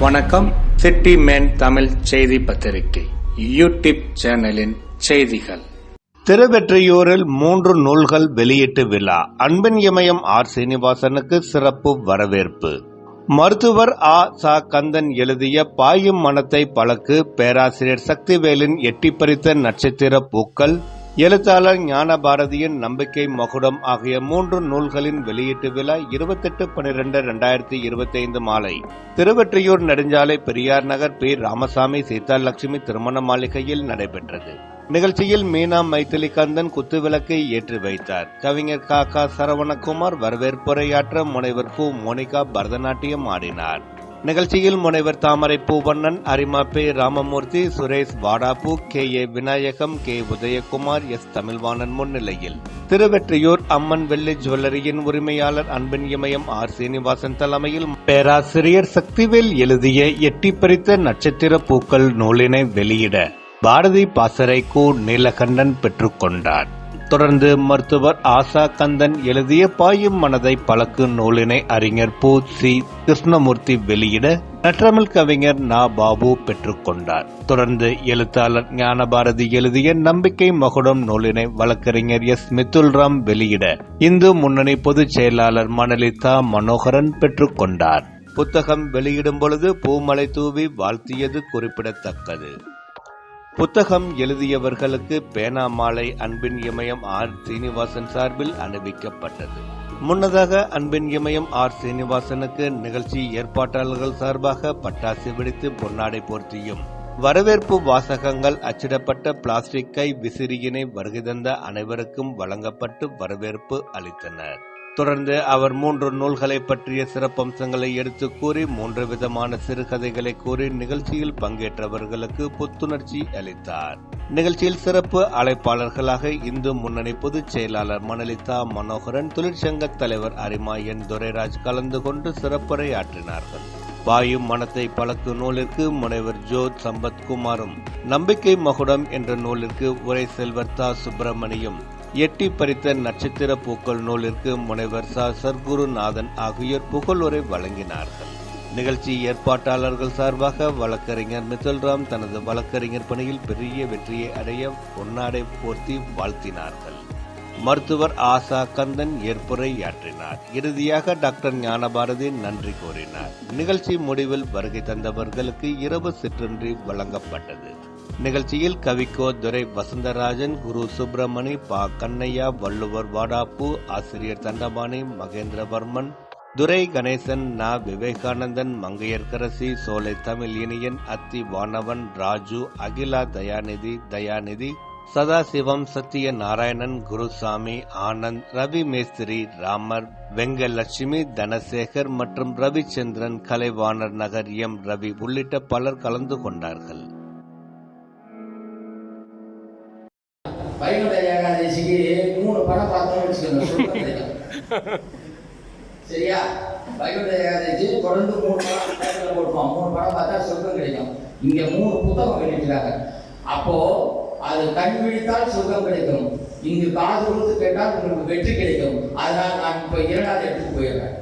வணக்கம். City man Tamil செய்தி பத்திரிகை யூடியூப் சேனலின் செய்திகள். திருவெற்றியூரில் மூன்று நூல்கள் வெளியீட்டு விழா. அன்பின் இமயம் ஆர் சீனிவாசனுக்கு சிறப்பு வரவேற்பு. மருத்துவர் ஆ. சா. கந்தன் எழுதிய பாயும் மனத்தை பழக்கு பேராசிரியர் சக்திவேலின் எட்டிப்பறித்த நட்சத்திர பூக்கள் எழுத்தாளர் ஞானபாரதியின் நம்பிக்கை மகுடம் ஆகிய மூன்று நூல்களின் வெளியீட்டு விழா இருபத்தெட்டு பனிரெண்டு ரெண்டாயிரத்தி இருபத்தைந்து மாலை. திருவெற்றியூர் நெடுஞ்சாலை பெரியார் நகர் பி. ராமசாமி சீதாலட்சுமி திருமண மாளிகையில் நடைபெற்றது. நிகழ்ச்சியில் மீனா மைத்திலிகந்தன் குத்துவிளக்கை ஏற்றி வைத்தார். கவிஞர் கா. கா. சரவணகுமார் வரவேற்புரையாற்ற முனைவர் கு. மோனிகா பரதநாட்டியம் ஆடினார். நிகழ்ச்சியில் முனைவர் தாமரை பூவண்ணன் அரிமா பே. Ramamurthy Suresh வாடாபு K. A. Vinayagam K. Udhayakumar S. Tamilvanan முன்னிலையில். திருவெற்றியூர் அம்மன் வெள்ளி ஜுவல்லரியின் உரிமையாளர் அன்பின் இமயம் ஆர். சீனிவாசன் தலைமையில் பேராசிரியர் சக்திவேல் எழுதிய எட்டி பறித்த நட்சத்திர பூக்கள் நூலினை வெளியிட பாரதி பாசறை நீலகண்டன் பெற்றுக்கொண்டார். தொடர்ந்து மருத்துவர் ஆசா கந்தன் எழுதிய பாயும் மனதை பழக்கு நூலினை அறிஞர் பூ. சி. கிருஷ்ணமூர்த்தி வெளியிட நற்றமிழ் கவிஞர் நா. பாபு பெற்றுக்கொண்டார் தொடர்ந்து எழுத்தாளர் ஞானபாரதி எழுதிய நம்பிக்கை மகுடம் நூலினை வழக்கறிஞர் எஸ். மித்துல்ராம் வெளியிட இந்து முன்னணி பொதுச் செயலாளர் மணலிதா மனோகரன் பெற்றுக்கொண்டார் புத்தகம் வெளியிடும் பொழுது பூமலை தூவி வாழ்த்தியது குறிப்பிடத்தக்கது. புத்தகம் எழுதியவர்களுக்கு பேனா மாலை அன்பின் இமயம் ஆர். சீனிவாசன் சார்பில் அணிவிக்கப்பட்டது. முன்னதாக அன்பின் இமயம் ஆர். சீனிவாசனுக்கு நிகழ்ச்சி ஏற்பாட்டாளர்கள் சார்பாக பட்டாசு வெடித்து பொன்னாடை போர்த்தியும். வரவேற்பு வாசகங்கள் அச்சிடப்பட்ட பிளாஸ்டிக் கை விசிறியினை வருகை தந்த அனைவருக்கும் வழங்கப்பட்டு வரவேற்பு அளித்தனர். தொடர்ந்து அவர் மூன்று நூல்களை பற்றிய சிறப்பம்சங்களை எடுத்து கூறி மூன்று விதமான சிறுகதைகளை கூறி நிகழ்ச்சியில் பங்கேற்றவர்களுக்கு புத்துணர்ச்சி அளித்தார். நிகழ்ச்சியில் சிறப்பு அழைப்பாளர்களாக இந்து முன்னணி பொதுச் செயலாளர் மணலிதா மனோகரன் தொழிற்சங்க தலைவர் அரிமா என். துரைராஜ் கலந்து கொண்டு சிறப்புரை ஆற்றினார்கள் வாயும் மனத்தை பழக்கு நூலிற்கு முனைவர் ஜோத் சம்பத்குமாரும் நம்பிக்கை மகுடம் என்ற நூலிற்கு உரை செல்வர் தா. சுப்பிரமணியும் எட்டி பறித்த நட்சத்திர பூக்கள் நூலிற்கு முனைவர் ச. சர்க்குருநாதன் ஆகியோர் புகழுரை வழங்கினார்கள். நிகழ்ச்சி ஏற்பாட்டாளர்கள் சார்பாக வழக்கறிஞர் மித்தல்ராம் தனது வழக்கறிஞர் பணியில் பெரிய வெற்றியை அடைய பொன்னாடை போர்த்தி வாழ்த்தினார்கள். மருத்துவர் ஆசா கந்தன் ஏற்புரையாற்றினார். இறுதியாக டாக்டர் ஞானபாரதி நன்றி கூறினார். நிகழ்ச்சி முடிவில் வருகை தந்தவர்களுக்கு இரவு சிற்றின்றி வழங்கப்பட்டது. நிகழ்ச்சியில் கவிக்கோ துரை வசந்தராஜன் குரு சுப்பிரமணி பா கண்ணையா வள்ளுவர் வாடாப்பு ஆசிரியர் தண்டபாணி மகேந்திரவர்மன் துரை கணேசன் நா விவேகானந்தன் மங்கையர்கரசி சோலை தமிழ் இனியன் அத்தி வானவன் ராஜு அகிலா தயாநிதி தயாநிதி சதாசிவம் சத்திய நாராயணன் குருசாமி ஆனந்த் ரவி மேஸ்திரி ராமர் வெங்கலட்சுமி தனசேகர் மற்றும் ரவிச்சந்திரன் கலைவாணர் நகர் எம். ரவி உள்ளிட்ட பலர் கலந்து கொண்டார்கள். வைகுண்ட ஏகாதசிக்கு மூணு படம் பார்த்தோம் வச்சுக்கோங்க கிடைக்கும் சரியா? வைகுண்ட ஏகாதசி தொடர்ந்து மூணு படம் தேட்டரில் மூணு படம் பார்த்தா சொர்க்கம் கிடைக்கும். இங்க மூணு புத்தகம் வெளியிட்டாங்க அப்போ அது கண் விழித்தால் சொர்க்கம் கிடைக்கும். இங்கு காது கொடுத்து கேட்டால் உங்களுக்கு வெற்றி கிடைக்கும். அதனால் நான் இப்போ இரண்டாவது இடத்துக்கு போயிடுறேன்.